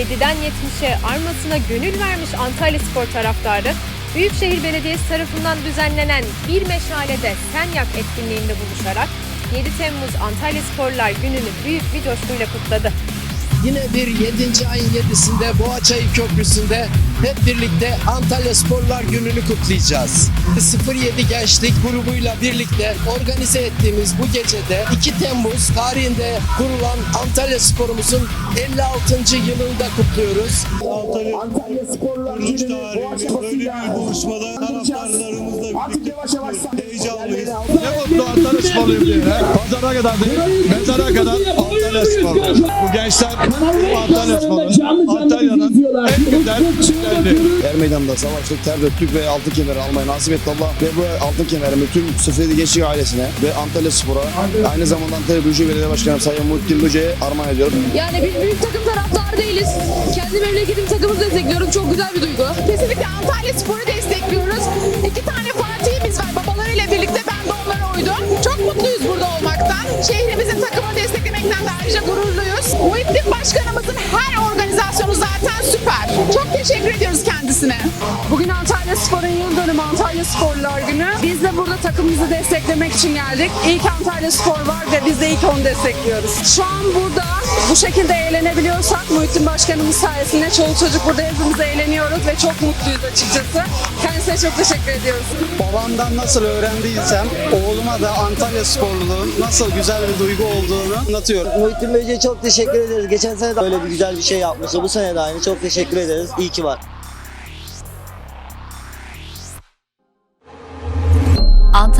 7'den 70'e armasına gönül vermiş Antalya Spor taraftarı, Büyükşehir Belediyesi tarafından düzenlenen Bir Meşale'de Sen Yak etkinliğinde buluşarak 7 Temmuz Antalya Sporlar Günü'nü büyük bir coşkuyla kutladı. Yine bir 7. ayın 7'sinde Boğaçayı Köprüsü'nde hep birlikte Antalya Sporlar Günü'nü kutlayacağız. 07 Gençlik grubuyla birlikte organize ettiğimiz bu gecede 2 Temmuz tarihinde kurulan Antalya Spor'umuzun 56. yılını da kutluyoruz. Antalya Sporlar Kuruluş Günü'nü Boğaçı böyle bir buluşmada taraftarlarımızla Artık birlikte yavaş yavaş heyecanlıyız. Ne mutlu Antalya sporluyum diye. Pazara kadar değil, mezara kadar Sporlu. Bu gençler Antalya sporlu. Antalya'nın en güzel çiftlerdi. Er meydanında savaştık, ter döktük ve altın kemeri almayı nasip etti Allah. Ve bu altın kemerimi tüm 07 Gençlik ailesine ve Antalya Spor'a aynı zamanda Antalya Büyükşehir Belediye Başkanı Sayın Muhittin Böce'ye armağan ediyorum. Yani biz büyük takım taraftarı değiliz. Kendi memleketim takımı destekliyorum. Çok güzel bir duygu. Kesinlikle Antalya Spor'u ayrıca gururluyuz. Muhittin Başkanımızın her organizasyonu zaten süper. Çok teşekkür ediyoruz. Bugün Antalya Spor'un yıl dönümü Antalya Sporlar Günü. Biz de burada takımımızı desteklemek için geldik. İlk Antalya Spor var ve biz de ilk onu destekliyoruz. Şu an burada bu şekilde eğlenebiliyorsak Muhittin Başkanımız sayesinde çoluk çocuk burada hepimiz eğleniyoruz ve çok mutluyuz açıkçası. Kendisine çok teşekkür ediyoruz. Babamdan nasıl öğrendiysem oğluma da Antalya sporluluğun nasıl güzel bir duygu olduğunu anlatıyorum. Muhittin Bey'e çok teşekkür ederiz. Geçen sene de öyle bir güzel bir şey yapmıştı. Bu sene de aynı. Çok teşekkür ederiz. İyi ki var.